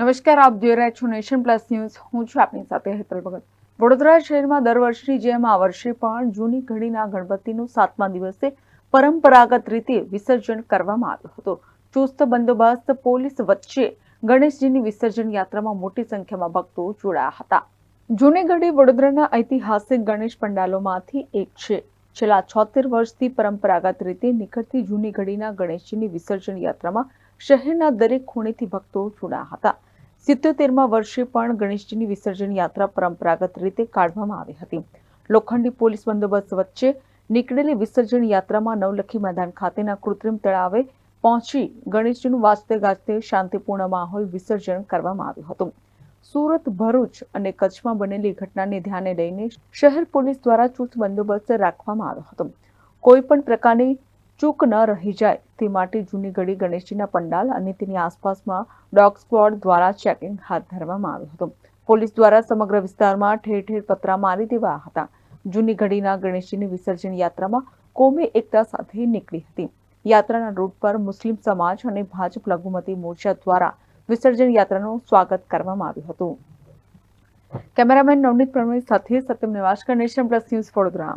નમસ્કાર, આપ જોઈ રહ્યા છો નેશન પ્લસ ન્યૂઝ. હું છું આપની સાથે હેતલ ભગત. વડોદરા શહેરમાં દર વર્ષની જેમ આ વર્ષે પણ જૂની ઘડીના ગણપતિનું સાતમા દિવસે પરંપરાગત રીતે વિસર્જન કરવામાં આવ્યું હતું. ચુસ્ત બંદોબસ્ત પોલીસ વચ્ચે ગણેશજીની વિસર્જન યાત્રામાં મોટી સંખ્યામાં ભક્તો જોડાયા હતા. જૂની ઘડી વડોદરાના ઐતિહાસિક ગણેશ પંડાલોમાંથી એક છે. છેલ્લા છોતેર વર્ષથી પરંપરાગત રીતે નીકળતી જૂની ઘડીના ગણેશજીની વિસર્જન યાત્રામાં શહેરના દરેક ખૂણેથી ભક્તો જોડાયા હતા. સિત્યોતેરમાં વર્ષે પણ ગણેશજીની વિસર્જન યાત્રા પરંપરાગત રીતે કાઢવામાં આવી હતી. લોખંડી પોલીસ બંદોબસ્ત વચ્ચે નીકળેલી વિસર્જન યાત્રામાં નવલખી મેદાન ખાતેના કૃત્રિમ તળાવે પહોંચી ગણેશજીનું વાજતે ગાજતે શાંતિપૂર્ણ માહોલ વિસર્જન કરવામાં આવ્યું હતું. સુરત, ભરૂચ અને કચ્છમાં બનેલી ઘટનાને ધ્યાને લઈને શહેર પોલીસ દ્વારા ચુસ્ત બંદોબસ્ત રાખવામાં આવ્યો હતો. કોઈ પણ પ્રકારની ચૂક ન રહી જાય. તે માટે જૂની ઘડી ગણેશજીના પંડાલ અને તેની આસપાસમાં ડોગ સ્ક્વોડ દ્વારા ચેકિંગ હાથ ધરવામાં આવ્યું હતું. પોલીસ દ્વારા સમગ્ર વિસ્તારમાં ઠેર ઠેર પતરા મારી દેવાયા હતા. જૂની ઘડીના ગણેશજીની વિસર્જન યાત્રામાં કોમી એકતા સાથે નીકળી હતી. યાત્રાના રૂટ પર મુસ્લિમ સમાજ અને ભાજપ લઘુમતી મોરચા દ્વારા વિસર્જન યાત્રાનું સ્વાગત કરવામાં આવ્યું હતું. કેમેરામેન નવનીત પ્રવીણ સાથે સત્યમ નિવાસ નેશન પ્લસ ન્યૂઝ વડોદરા.